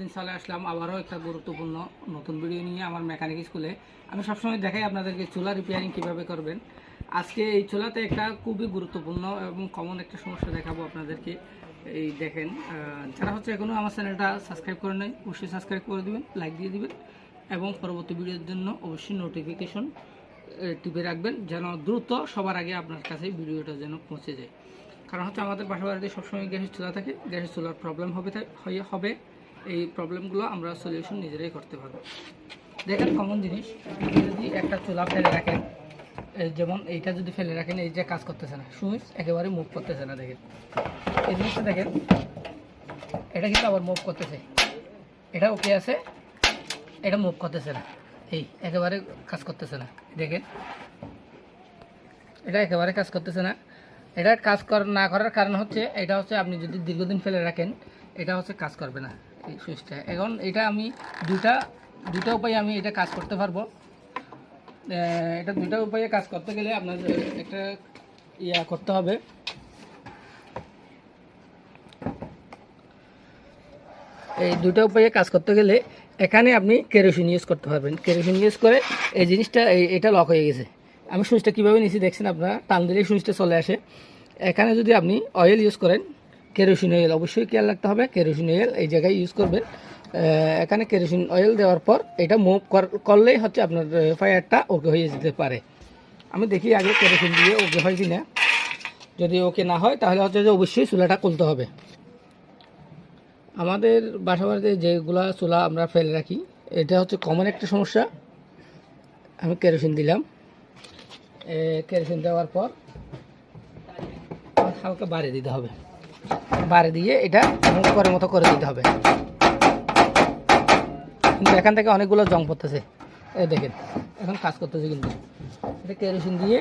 দিন সালে আসলাম, আবারও একটা গুরুত্বপূর্ণ নতুন ভিডিও নিয়ে আমার মেকানিক স্কুলে আমি সবসময় দেখাই আপনাদেরকে চুলা রিপেয়ারিং কীভাবে করবেন। আজকে এই চুলাতে একটা খুবই গুরুত্বপূর্ণ এবং কমন একটা সমস্যা দেখাবো আপনাদেরকে। এই দেখেন যারা হচ্ছে এখনও আমার চ্যানেলটা সাবস্ক্রাইব করে নেই, অবশ্যই সাবস্ক্রাইব করে দিবেন লাইক দিয়ে দিবেন এবং পরবর্তী ভিডিওর জন্য অবশ্যই নোটিফিকেশন টিপে রাখবেন যেন দ্রুত সবার আগে আপনার কাছে ভিডিওটা যেন পৌঁছে যায়। কারণ হচ্ছে আমাদের বাসা বাড়িতে সবসময় গ্যাসের চুলা থাকে, গ্যাসের চুলার প্রবলেম হবে হবে। এই প্রবলেমগুলো আমরা সলিউশন নিজেরাই করতে পারব। দেখেন কমন জিনিস যদি একটা চুলা ফেলে রাখেন যেমন এইটা যদি ফেলে রাখেন, এই যে কাজ করতেছে না, সুইচ একেবারে মুভ করতেছে না, দেখেন। এই জিনিসটা দেখেন, এটা কিন্তু আবার মুভ করতেছে। এটা ওকে আছে, এটা মুভ করতেছে না। এই, একেবারে কাজ করতেছে না, দেখেন। এটা একেবারে কাজ করতেছে না। এটা কাজ না করার কারণ হচ্ছে, এটা হচ্ছে আপনি যদি দীর্ঘদিন ফেলে রাখেন, এটা হচ্ছে কাজ করবে না। সুইচটা। এখন এটা আমি দুটা দুটা উপায়ে আমি এটা কাজ করতে পারব। এটা দুটা উপায়ে কাজ করতে গেলে আপনার একটা ইয়া করতে হবে। এই দুটা উপায়ে কাজ করতে গেলে এখানে আপনি কেরোসিন ইউজ করতে পারবেন। কেরোসিন ইউজ করে এই জিনিসটা এটা লক হয়ে গেছে। আমি সুইচটা কীভাবে নিয়েছি দেখছেন আপনারা? টান দিলেই সুইচটা চলে আসে। এখানে যদি আপনি অয়েল ইউজ করেন কেরোসিন অয়েল অবশ্যই খেয়াল রাখতে হবে। কেরোসিন অয়েল এই জায়গায় ইউজ করবেন। এখানে কেরোসিন অয়েল দেওয়ার পর এটা মুভ করলেই হচ্ছে আপনার ফায়ারটা ওকে হয়ে যেতে পারে। আমি দেখি আগে কেরোসিন দিয়ে ওকে হয় কি না যদি ওকে না হয়, তাহলে হচ্ছে যে অবশ্যই চুলাটা খুলতে হবে। আমাদের বাসা বাড়িতে যেগুলা চুলা আমরা ফেলে রাখি, এটা হচ্ছে কমন একটা সমস্যা। আমি কেরোসিন দিলাম। কেরোসিন দেওয়ার পর হালকা বাড়িয়ে দিতে হবে। বাড়ি দিয়ে এটা করে মতো করে দিতে হবে। কিন্তু এখান থেকে অনেকগুলো জং পড়তেছে। এই দেখেন, এখন কাজ করতেছে কিন্তু। এটা কেরোসিন দিয়ে,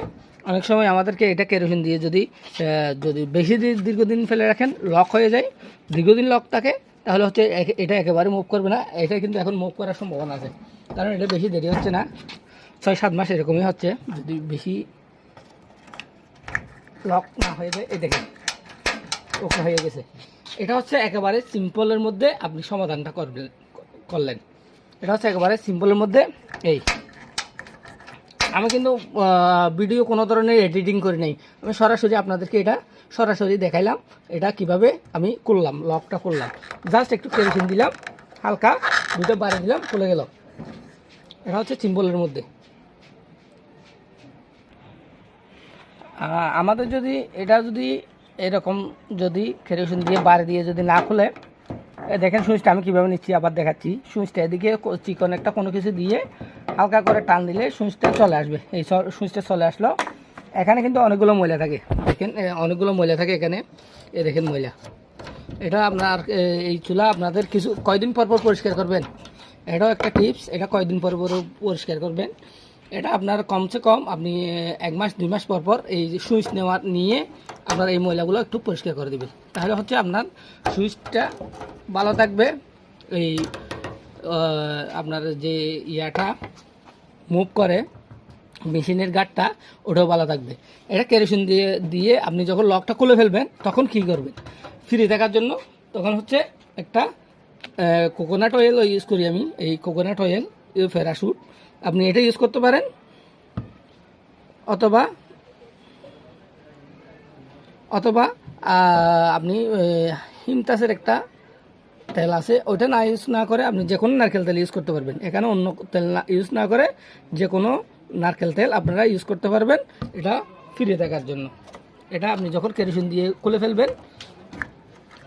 অনেক সময় আমাদেরকে এটা কেরোসিন দিয়ে যদি যদি বেশি দীর্ঘদিন ফেলে রাখেন, লক হয়ে যায়। দীর্ঘদিন লক থাকে, তাহলে হচ্ছে এটা একেবারে মুভ করবে না। এটা কিন্তু এখন মুভ করার সম্ভাবনা আছে। কারণ এটা বেশি দেরি হচ্ছে না। ছয়, সাত মাস এরকমই হচ্ছে। যদি বেশি লক না হয়ে যায়, এই দেখেন। ওকে হয়ে গেছে। এটা হচ্ছে একেবারে সিম্পলের মধ্যে আপনি সমাধানটা করবেন, করলেন। এটা হচ্ছে একেবারে সিম্পলের মধ্যে, এই। আমি কিন্তু ভিডিও কোনো ধরনের এডিটিং করি নাই। আমি সরাসরি আপনাদেরকে এটা সরাসরি দেখাইলাম, এটা কীভাবে আমি করলাম লকটা করলাম। জাস্ট একটু কেরোসিন দিলাম, হালকা দুটো বাড়ি দিলাম খুলে গেল। এটা হচ্ছে সিম্পলের মধ্যে। আমাদের যদি, এটা যদি এরকম যদি কেরোসিন দিয়ে বাড়ি দিয়ে যদি না খুলে দেখেন সুইচটা আমি কীভাবে নিচ্ছি, আবার দেখাচ্ছি। সুইচটা এদিকে চিকন একটা কোনো কিছু দিয়ে হালকা করে টান দিলে সুইচটা চলে আসবে। এই সুইচটা চলে আসলো। এখানে কিন্তু অনেকগুলো ময়লা থাকে। দেখেন অনেকগুলো ময়লা থাকে এখানে। এ দেখেন ময়লা। এটা আপনার এই চুলা আপনাদের কিছু, কয়দিন পর পর পরিষ্কার করবেন? এটাও একটা টিপস, এটা কয়দিন পর পর পরিষ্কার করবেন? এটা আপনার কমসে কম আপনি এক মাস, দুই মাস পর পর এই সুইচ নেওয়ার নিয়ে আপনার এই ময়লাগুলো একটু পরিষ্কার করে দেবেন। তাহলে হচ্ছে আপনার সুইচটা ভালো থাকবে। এই আপনার যে ইয়াটা মুভ করে, মেশিনের গার্ডটা ওটাও ভালো থাকবে। এটা কেরোসিন দিয়ে দিয়ে আপনি যখন লকটা খুলে ফেলবেন, তখন কী করবেন? ফ্রি থাকার জন্য তখন হচ্ছে একটা কোকোনাট অয়েল ইউজ করি আমি, এই কোকোনাট অয়েল ফেরাশুট আপনি এটা ইউজ করতে পারেন, অথবা অথবা আপনি হিমতাসের একটা তেল আছে, ওইটা না ইউজ না করে আপনি যে কোনো নারকেল তেল ইউজ করতে পারবেন। এখানে অন্য তেল না ইউজ না করে যে কোনো নারকেল তেল আপনারা ইউজ করতে পারবেন, এটা ফিরে থাকার জন্য। এটা আপনি যখন কেরোসিন দিয়ে খুলে ফেলবেন,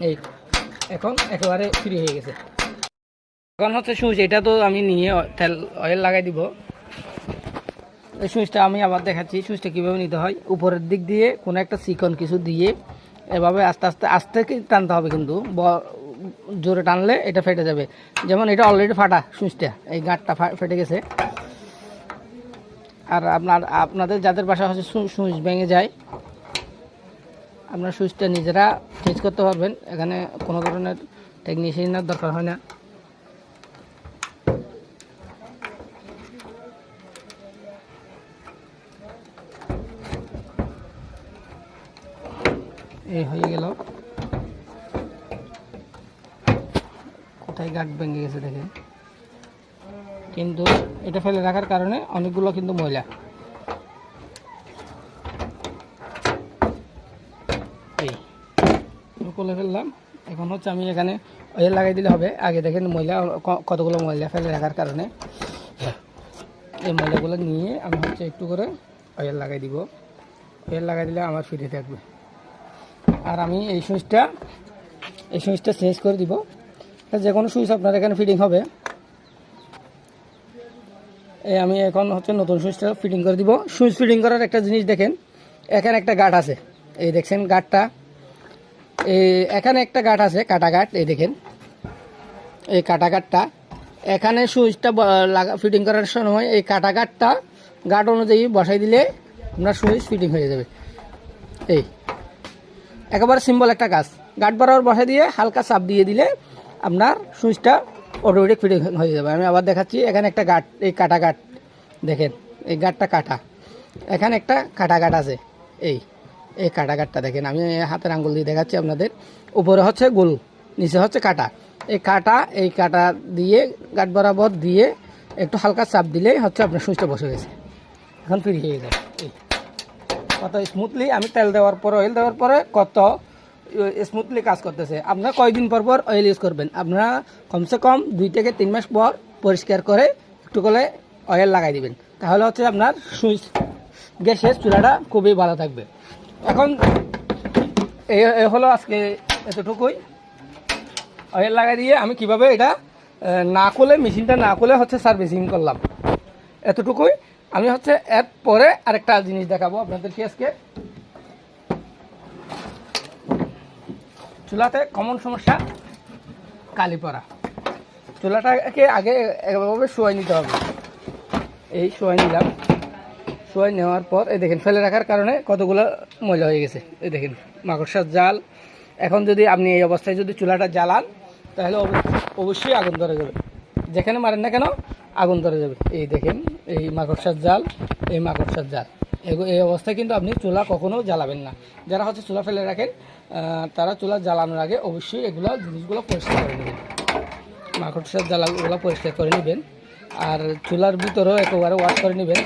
এই, এখন একেবারে ফ্রি হয়ে গেছে। এখন হচ্ছে সুইচ এটা তো আমি নিয়ে তেল অয়েল লাগাই দিব। এই সুইচটা আমি আবার দেখাচ্ছি সুইচটা কীভাবে নিতে হয়। উপরের দিক দিয়ে কোনো একটা চিকন কিছু দিয়ে এভাবে আস্তে আস্তে আস্তে টানতে হবে কিন্তু জোরে টানলে এটা ফেটে যাবে। যেমন এটা অলরেডি ফাটা সুইচটা এই গাঁটটা ফেটে গেছে। আর আপনার, আপনাদের যাদের বাসা হচ্ছে সুইচ ভেঙে যায়, আপনার সুইচটা নিজেরা চেঞ্জ করতে পারবেন। এখানে কোনো ধরনের টেকনিশিয়ানের দরকার হয় না। এই হয়ে গেল। কোথায় গাঁট ভেঙে গেছে দেখেন। কিন্তু এটা ফেলে রাখার কারণে অনেকগুলো কিন্তু ময়লা। এই ফেললাম। এখন হচ্ছে আমি এখানে অয়েল লাগাই দিলে হবে। আগে দেখেন ময়লা কতগুলো ময়লা ফেলে রাখার কারণে। এই ময়লাগুলো নিয়ে আমি হচ্ছে একটু করে অয়েল লাগাই দিব। অয়েল লাগাই দিলে আমার ফিরে থাকবে। আর আমি এই সুইচটা এই সুইচটা চেঞ্জ করে দিব। যে কোনো সুইচ আপনার এখানে ফিটিং হবে। এই আমি এখন হচ্ছে নতুন সুইচটা ফিটিং করে দিব। সুইচ ফিটিং করার একটা জিনিস দেখেন, এখানে একটা গাঁট আছে। এই দেখছেন এই এখানে একটা গাঁট আছে, কাটা গাঁট, এই দেখেন। এই কাটা গাঁটটা। এখানে সুইচটা লাগা ফিটিং করার সময় এই কাটা গাঁটটা, গাঁট অনুযায়ী বসাই দিলে আপনার সুইচ ফিটিং হয়ে যাবে। এই। একেবারে সিম্পল একটা কাজ। গাঁট বরাবর বসে দিয়ে হালকা চাপ দিয়ে দিলে আপনার সুইচটা অটোমেটিক ফিটিং হয়ে যাবে। আমি আবার দেখাচ্ছি, এখানে একটা গাঁট, এই কাটা গাঁট দেখেন, এই গাঁটটা কাটা। এখানে একটা কাটা গাঁট আছে, এই এই কাটা গাঁটটা দেখেন। আমি হাতের আঙ্গুল দিয়ে দেখাচ্ছি আপনাদের। উপরে হচ্ছে গোল, নিচে হচ্ছে কাটা। এই কাটা এই কাটা দিয়ে গাঠ বরাবর দিয়ে একটু হালকা চাপ দিলেই হচ্ছে আপনার সুইচটা বসে গেছে। এখন ফ্রি হয়ে যাবে। কত স্মুথলি আমি তেল দেওয়ার পর অয়েল দেওয়ার পরে কত স্মুথলি কাজ করতেছে। আপনারা কয়দিন পর পর অয়েল ইউজ করবেন? আপনারা কমসে কম দুই থেকে তিন মাস পর পরিষ্কার করে একটু করে অয়েল লাগাই দিবেন। তাহলে হচ্ছে আপনার সুইচ গ্যাসের চুলাটা খুবই ভালো থাকবে। এখন এই হলো আজকে এতটুকুই। অয়েল লাগাই দিয়ে আমি কীভাবে এটা না করলে মেশিনটা না করলে হচ্ছে সার্ভিসিং করলাম। এতটুকুই। আমি হচ্ছে এর পরে আরেকটা জিনিস দেখাবো আপনাদেরকে আজকে চুলাতে কমন সমস্যা, কালি পড়া চুলাটাকে আগে এভাবে শোয়াই নিতে হবে। এই শোয়াই নিলাম। শোয়াই নেওয়ার পর, এই দেখেন, ফেলে রাখার কারণে কতগুলো ময়লা হয়ে গেছে। এই দেখেন, মাকড়সার জাল। এখন যদি আপনি এই অবস্থায় যদি চুলাটা জ্বালান, তাহলে অব- অবশ্যই আগুন ধরে যাবে। যেখানে মারেন না কেন, আগুন ধরে যাবে। এই দেখেন, এই মাকড়সার জাল, এই মাকড়সার জাল। এই অবস্থায় কিন্তু আপনি চুলা কখনো জ্বালাবেন না। যারা হচ্ছে চুলা ফেলে রাখেন তারা চুলা জ্বালানোর আগে অবশ্যই এগুলো জিনিসগুলো পরিষ্কার করে নেবেন। মাকড়সার জ্বালাগুলো পরিষ্কার করে নেবেন। আর চুলার ভিতরেও একেবারে ওয়াশ করে নেবেন।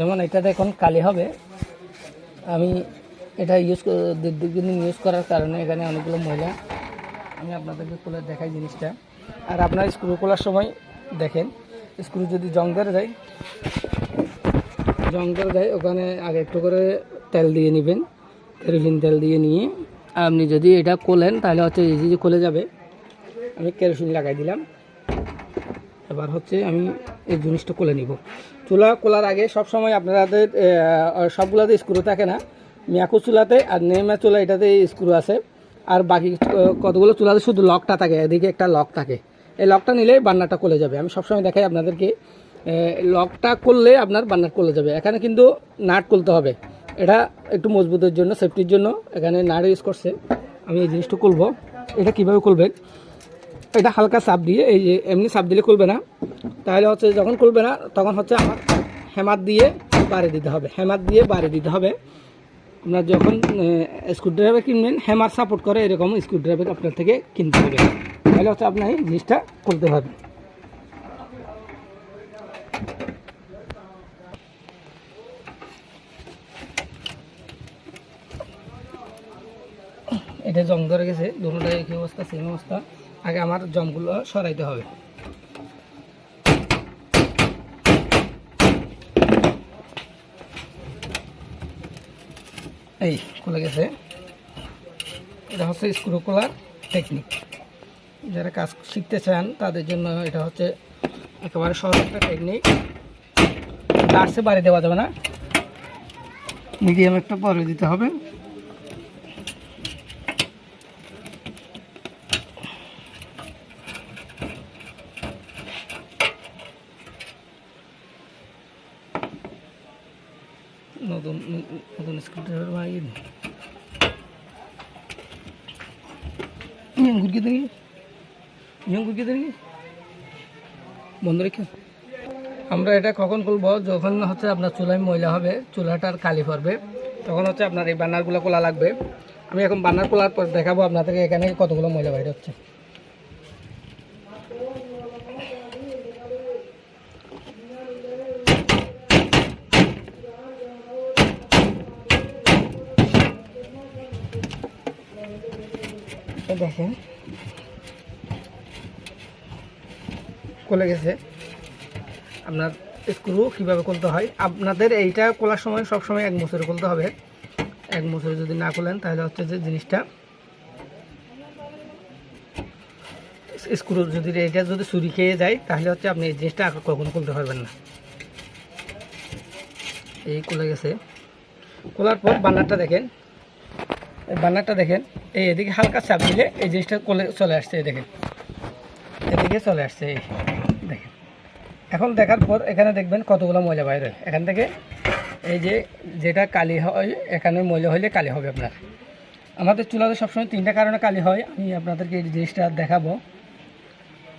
যেমন এটাতে এখন কালি হবে। আমি এটা ইউজ দীর্ঘদিন ইউজ করার কারণে এখানে অনেকগুলো ময়লা আমি আপনাদেরকে খুলে দেখাই জিনিসটা। আর আপনার স্ক্রু খোলার সময় দেখেন স্ক্রু যদি জং ধরে যায়, জং ধরে যায়, ওখানে আগে একটু করে তেল দিয়ে নেবেন কেরোসিন তেল দিয়ে নিয়ে। আপনি যদি এটা খোলেন, তাহলে হচ্ছে ইজি খুলে যাবে। আমি কেরোসিন লাগাই দিলাম। এবার হচ্ছে আমি এই জিনিসটা খুলে নিব। চুলা খোলার আগে সব সময় আপনাদের সবগুলোতে স্ক্রু থাকে না। মিয়াকু চুলাতে আর নেমা চুলা এটাতে স্ক্রু আছে। আর বাকি কতগুলো চুলাতে শুধু লকটা থাকে, এদিকে একটা লক থাকে। এই লকটা নিলেই বান্নারটা খুলে যাবে। আমি সবসময় দেখাই আপনাদেরকে লকটা করলে আপনার বান্নার খুলে যাবে। এখানে কিন্তু নাট খুলতে হবে। এটা একটু মজবুতের জন্য সেফটির জন্য এখানে নাট ইউজ করছে। আমি এই জিনিসটা খুলবো এটা কীভাবে খুলবেন এটা হালকা চাপ দিয়ে, এই যে এমনি চাপ দিলে খুলবে না। তাহলে হচ্ছে যখন খুলবে না, তখন হচ্ছে আমার হেমার দিয়ে বাড়ি দিতে হবে। হেমার দিয়ে বাড়ি দিতে হবে। আপনার যখন স্ক্রুড্রাইভার কিনবেন, হেমার সাপোর্ট করে এরকম স্ক্রুড্রাইভার আপনার থেকে কিনতে হবে। তাহলে হচ্ছে আপনার এই জিনিসটা খুলতে হবে। এটা জং ধরে গেছে দুটোটা একই অবস্থা সেম অবস্থা। আগে আমার জমগুলো সরাইতে হবে। এই, খুলে গেছে। এটা হচ্ছে স্ক্রু খোলার টেকনিক যারা কাজ শিখতে চান, তাদের জন্য এটা হচ্ছে একেবারে সহজ একটা টেকনিক লার্সে বাড়ি দেওয়া যাবে না। মিডিয়াম একটা পরে দিতে হবে। নতুন নতুন স্ক্রুড্রাইভার দিই ঘুরকে দেখি। নিয়ম কি দেন বন্ধ রেখে। আমরা এটা কখন খুলবো? যখন হচ্ছে আপনার চুলায় ময়লা হবে চুলাটার কালি পড়বে, তখন হচ্ছে আপনার এই বান্নারগুলো খোলা লাগবে। আমি এখন বান্নার খোলার পর দেখাবো আপনাদেরকে এখানে কতগুলো ময়লা বাইরে হচ্ছে। এই দেখেন। খুলে গেছে। আপনার স্ক্রু কীভাবে খুলতে হয়? আপনাদের এইটা খোলার সময় সব সময় এক মুসুরে খুলতে হবে। এক মুসুরে যদি না খুলেন তাহলে হচ্ছে যে জিনিসটা স্ক্রু যদি এইটা যদি চুরি খেয়ে যায়, তাহলে হচ্ছে আপনি এই জিনিসটা কখনো খুলতে পারবেন না। এই খুলে গেছে। খোলার পর বান্নারটা দেখেন। এই বান্নারটা দেখেন। এই এদিকে হালকা চাপ দিলে এই জিনিসটা কোলে চলে আসছে, এই দেখেন। এদিকে চলে আসছে, এই দেখেন। এখন দেখার পর এখানে দেখবেন কতগুলো ময়লা বাইরে। এখান থেকে এই যে যেটা কালি হয়, এখানে ময়লা হইলে কালি হবে আপনার। আমাদের চুলাতে সবসময় তিনটা কারণে কালি হয়। আমি আপনাদেরকে এই জিনিসটা দেখাবো।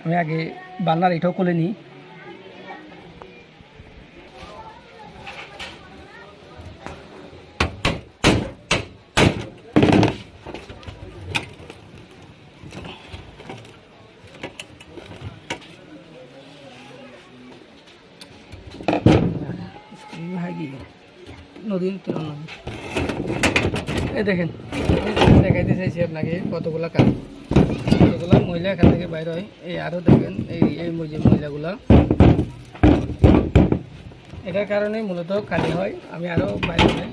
আমি আগে বান্নার এটাও খুলে নিই। ভাগি নদীর তুলনা এই দেখেন দেখাইতে চাইছি আপনাকে কতগুলা কাজ কতগুলা মহিলা এখান থেকে বাইর হয়। এই আরও দেখেন, এই এই যে মহিলাগুলা। এটার কারণে মূলত কালি হয়। আমি আরও বাইরে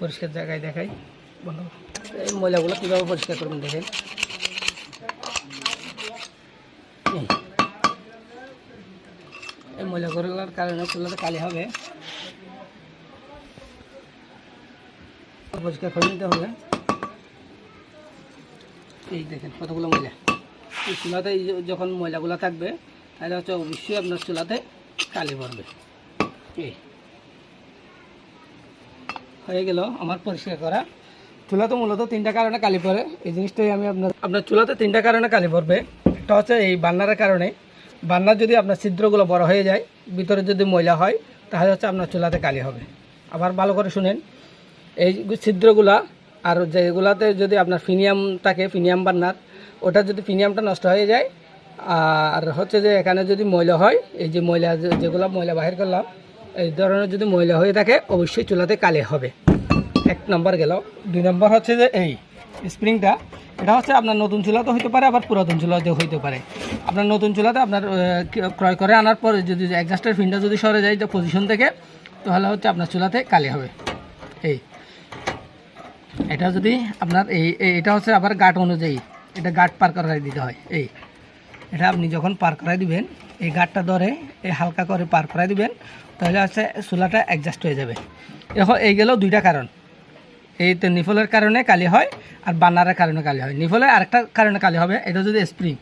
পরিষ্কার জায়গায় দেখাই। বলো এই ময়লাগুলো কীভাবে পরিষ্কার করবেন দেখেন। এই। ময়লাগুলোর কারণে কালি হবে। পরিষ্কার করে নিতে হবে। এই দেখেন কতগুলো ময়লা। এই চুলাতে যখন ময়লাগুলো থাকবে, তাহলে হচ্ছে অবশ্যই আপনার চুলাতে কালি পড়বে এই। হয়ে গেল আমার পরিষ্কার করা। চুলা তো মূলত তিনটা কারণে কালি পড়ে এই জিনিসটাই আমি আপনার আপনার চুলাতে তিনটা কারণে কালি পড়বে একটা হচ্ছে এই বান্নারের কারণে। বান্নার যদি আপনার ছিদ্রগুলো বড় হয়ে যায়, ভিতরে যদি ময়লা হয়, তাহলে হচ্ছে আপনার চুলাতে কালি হবে। আবার ভালো করে শুনেন। এই ছিদ্রগুলা আর যেগুলাতে যদি আপনার ফিনিয়াম থাকে, ফিনিয়াম বান্নার, ওটা যদি ফিনিয়ামটা নষ্ট হয়ে যায়, আর হচ্ছে যে এখানে যদি ময়লা হয়, এই যে ময়লা যেগুলো ময়লা বাহির করলাম, এই ধরনের যদি ময়লা হয়ে থাকে, অবশ্যই চুলাতে কালে হবে। এক নম্বর গেল। দুই নম্বর হচ্ছে যে এই স্প্রিংটা, এটা হচ্ছে আপনার নতুন চুলাতে হইতে পারে, আবার পুরাতন চুলাতেও হইতে পারে। আপনার নতুন চুলাতে আপনার ক্রয় করে আনার পরে যদি অ্যাডজাস্টার ফিনটা যদি সরে যায় পজিশন থেকে, তাহলে হচ্ছে আপনার চুলাতে কালে হবে। এই এটা যদি আপনার এই এটা হচ্ছে আবার গাট অনুযায়ী। এটা গাট পার করাই দিতে হয়, এই। এটা আপনি যখন পার করাই দিবেন, এই গাটটা ধরে এই হালকা করে পার করাই দিবেন, তাহলে হচ্ছে চুলাটা অ্যাডজাস্ট হয়ে যাবে। এখন এই গেলেও দুইটা কারণ। এই তো নিফলের কারণে কালি হয় আর বান্নারের কারণে কালি হয়। নিফলে আরেকটা কারণে কালি হবে, এটা যদি স্প্রিং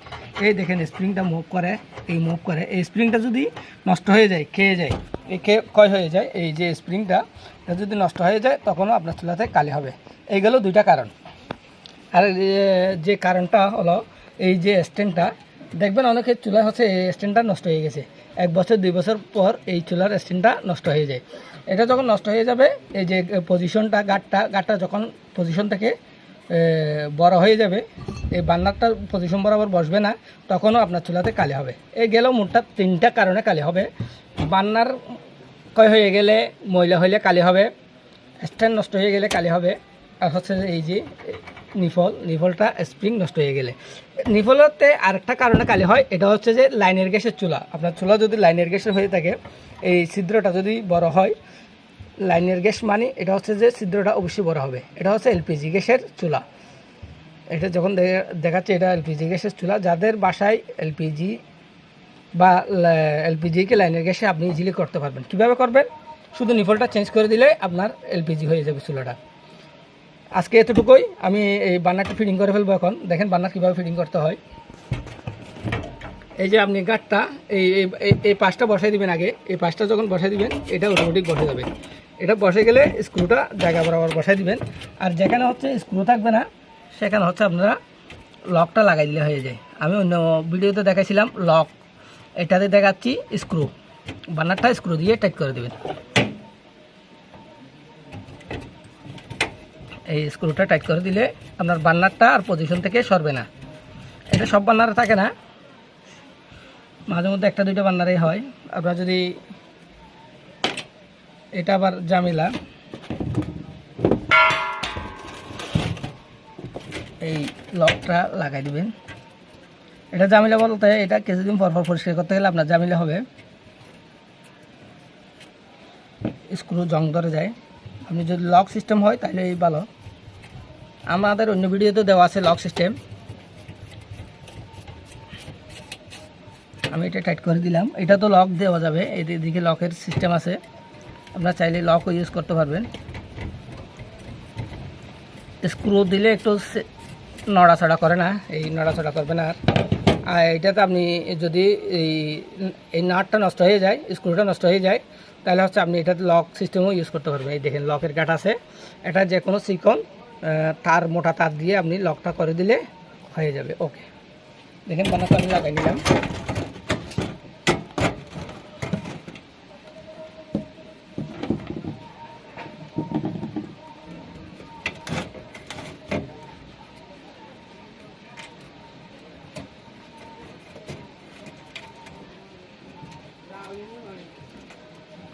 এই দেখেন স্প্রিংটা মুভ করে, এই মুভ করে, এই স্প্রিংটা যদি নষ্ট হয়ে যায়, খেয়ে যায়, এই খেয়ে ক্ষয় হয়ে যায়, এই যে স্প্রিংটা এটা যদি নষ্ট হয়ে যায়, তখনও আপনার চুলাতে কালি হবে। এই গেল দুইটা কারণ। আর যে কারণটা হলো, এই যে স্ট্যান্ডটা দেখবেন অনেকের চুলা হচ্ছে এই স্ট্যান্ডটা নষ্ট হয়ে গেছে। এক বছর, দুই বছর পর এই চুলার স্ট্যান্ডটা নষ্ট হয়ে যায়। এটা যখন নষ্ট হয়ে যাবে, এই যে পজিশনটা গাটটা গাটটা যখন পজিশন থেকে বড় হয়ে যাবে, এই বান্নারটার পজিশন বরাবর বসবে না, তখনও আপনার চুলাতে কালি হবে। এই গেলেও মোটটা তিনটা কারণে কালি হবে। বান্নার ক্ষয় হয়ে গেলে, ময়লা হইলে কালি হবে, স্ট্যান্ড নষ্ট হয়ে গেলে কালি হবে, আর হচ্ছে এই যে, নিফল, নিফলটা স্প্রিং নষ্ট হয়ে গেলে। নিফলতে আরেকটা কারণে কালি হয়, এটা হচ্ছে যে লাইনের গ্যাসের চুলা। আপনার চুলা যদি লাইনের গ্যাসের হয়ে থাকে, এই ছিদ্রটা যদি বড় হয় লাইনের গ্যাস মানে এটা হচ্ছে যে ছিদ্রটা অবশ্যই বড় হবে। এটা হচ্ছে এলপিজি গ্যাসের চুলা। এটা যখন দেখাচ্ছে এটা এলপিজি গ্যাসের চুলা, যাদের বাসায় এলপিজি বা এলপিজিকে লাইনের গ্যাসে আপনি ইজিলি করতে পারবেন। কীভাবে করবেন? শুধু নিফলটা চেঞ্জ করে দিলে আপনার এলপিজি হয়ে যাবে চুলাটা। আজকে এতটুকুই। আমি এই বান্নারটা ফিটিং করে ফেলব এখন। দেখেন বান্নার কীভাবে ফিটিং করতে হয়। এই যে আপনি এই- এই- এই পাশটা বসাই দিবেন আগে। এই পাশটা যখন বসাই দিবেন, এটা অটোমেটিক বসে যাবে। এটা বসে গেলে স্ক্রুটা জায়গা বরাবর বসাই দিবেন। আর যেখানে হচ্ছে স্ক্রু থাকবে না, সেখানে হচ্ছে আপনারা লকটা লাগাই দিলে হয়ে যায়। আমি অন্য ভিডিওতে দেখাইছিলাম লক। এটাতে দেখাচ্ছি স্ক্রু। বানারটা স্ক্রু দিয়ে টাইট করে দেবেন। এই স্ক্রুটা টাইট করে দিলে আপনার বান্নারটা আর পজিশন থেকে সরবে না। এটা সব বান্নারে থাকে না। মাঝে মধ্যে একটা দুইটা বান্নারেই হয়। আপনার যদি এটা আবার জামিলা। এই লকটা লাগাই দিবেন। এটা জামিলা বলতে, এটা কিছুদিন পর পর পরিষ্কার করতে গেলে আপনার জামিলা হবে। স্ক্রু জং ধরে যায়। আপনি যদি লক সিস্টেম হয় তাহলে এই ভালো। আমাদের অন্য ভিডিওতে দেওয়া আছে লক সিস্টেম। আমি এটা টাইট করে দিলাম। এটা তো লক দেওয়া যাবে। এদিকে লকের সিস্টেম আছে। আপনারা চাইলে লকও ইউজ করতে পারবেন। স্ক্রু দিলে একটু নড়াচড়া করে না, এই নড়াচড়া করবে না। আর এটাতে আপনি যদি এই এই নাটটা নষ্ট হয়ে যায় স্ক্রুটা নষ্ট হয়ে যায়, তাহলে হচ্ছে আপনি এটাতে লক সিস্টেমও ইউজ করতে পারবেন। এই দেখেন লকের গাট আছে। এটা যে কোনো চিকন তার মোটা তার দিয়ে আপনি লকটা করে দিলে হয়ে যাবে। ওকে দেখেন বানাতে আমি লাগাই নিলাম।